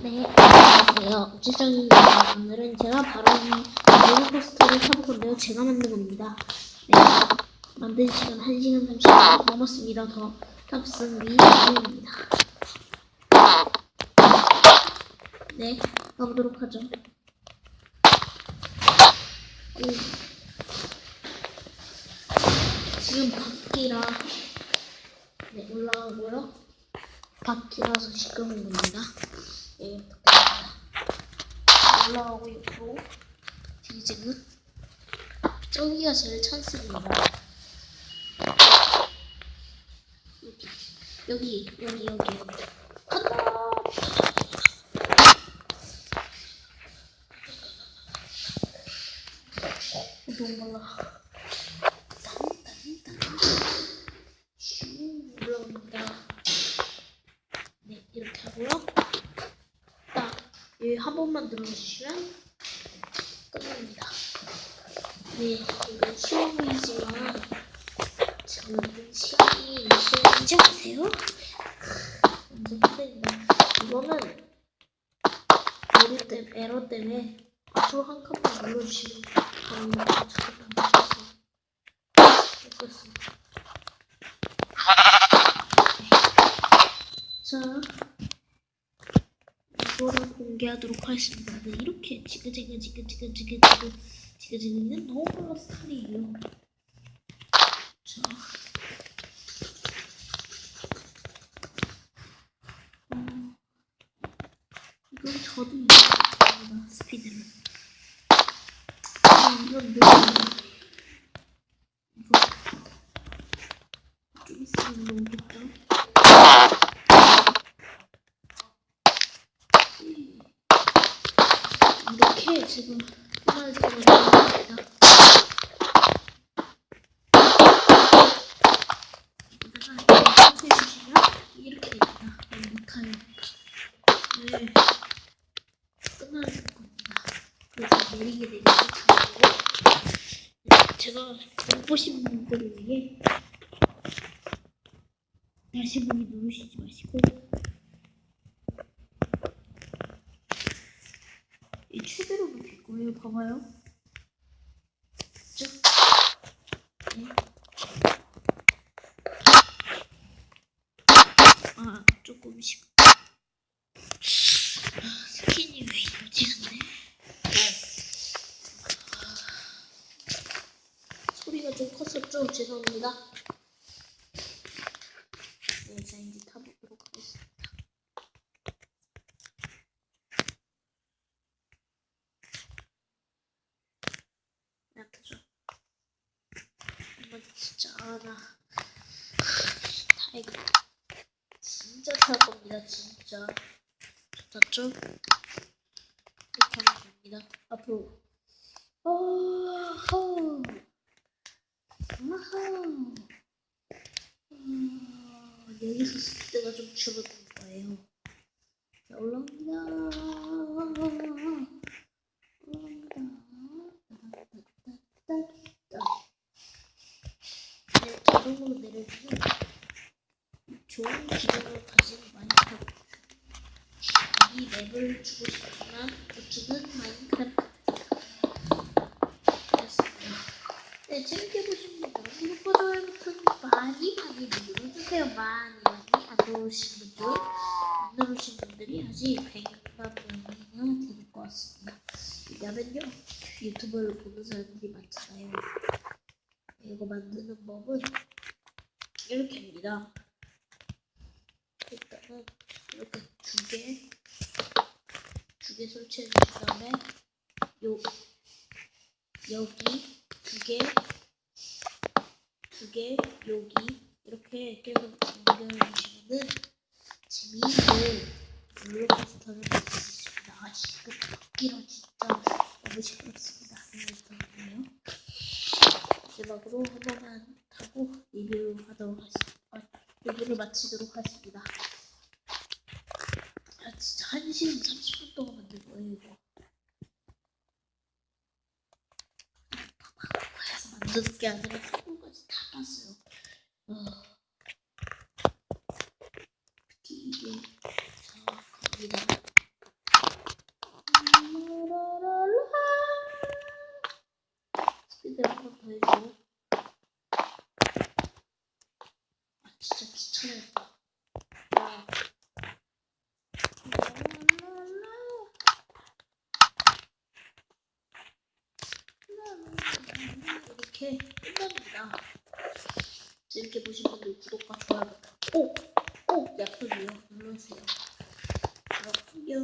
네, 안녕하세요. 지정입니다. 오늘은 제가 바로 이 롤러코스터를 타볼 건데요. 제가 만든 겁니다. 네, 만든 시간 1시간 30분 넘었습니다. 더 탑승 미입니다. 네, 가보도록 하죠. 오. 지금 밖이라 네, 올라가고요. 밖이라서 시끄러운 겁니다. 올라가고 있고, 지금 저기가 제일 찬스입니다. 여기, 여기, 여기, 여기. 간다! 어, 너무 말라. 딴, 딴, 딴. 슈, 올라갑니다. 네, 이렇게 하고요. 딱, 여기 한 번만 눌러주시면 끝납니다. 네, 이거 쉬워 보이지만, 몇 시간인지 아세요? 완전 힘듭니다. 이거는, 때문에, 에러 때문에, 앞으로 한 칸만 눌러주시면, 바로 해주세요. 됐습니다. 자, 공개하도록 하겠습니다. 네, 이렇게 지그지그 지그지그 지그지그 지그지그는 너무 스타일이에요. 자, 어, 이건 저도 이겁니다. 스피드를. 아, 이건 느낌. 이거 좀 있으면 나오겠죠? 이렇게 지금 하나씩 만듭니다. 여기다가 이렇게 됩니다. 못하요. 네. 끝나는 겁니다. 그래서 내리게 잘하고 네, 제가 못 보신 분들을 위해 다시 보기 누르시지 마시고 이 최대로 높일 거예요. 봐봐요. 쭉. 네. 아, 조금씩. 아, 스킨이 왜 이러지, 근데? 소리가 좀 컸었죠? 죄송합니다. 네, 자, 이제 하겠습니다. 약하죠. 한번 진짜 아, 나 타이거 진짜 탈 겁니다. 진짜 좋았죠? 이렇게 하면 됩니다. 앞으로 오호 와호 어, 여기서 스피드가 좀 줄어들 거예요. 자. 올라옵니다. 네, 자동으로 내려주면 좋은 기능을 가진 마인크래프트 이 맵을 주고 싶지만 우측은 마인크래프트 였습니다 네, 재밌게 보신 분들은 구독과 좋아요 버튼 많이 많이 눌러주세요 많이 많이 안 누르신 분들 안 누르신 분들이 아직 100만 명이나 되는 것 같습니다 왜냐면요 유튜브를 보는 사람들이 많잖아요. 이거 만드는 법은 이렇게입니다. 일단은 이렇게 두 개, 두 개 설치해 주신 다음에 요 여기 두 개, 두 개, 여기 이렇게 계속 연결해 주시면은 재미있는 롤러코스터를 만들 수 작업을 마치도록 하겠습니다. 야, 진짜 1시간 30분 동안 만들 거예요, 이거. 해서 만드는 게 아니라 소금까지 다 땄어요. 어. 이게 정확합니다. 음, 스피드 한번더 해주고. 재밌게 보신 분들 구독과 좋아요 버튼 꼭꼭 약속이요 눌러주세요. 그렇군요.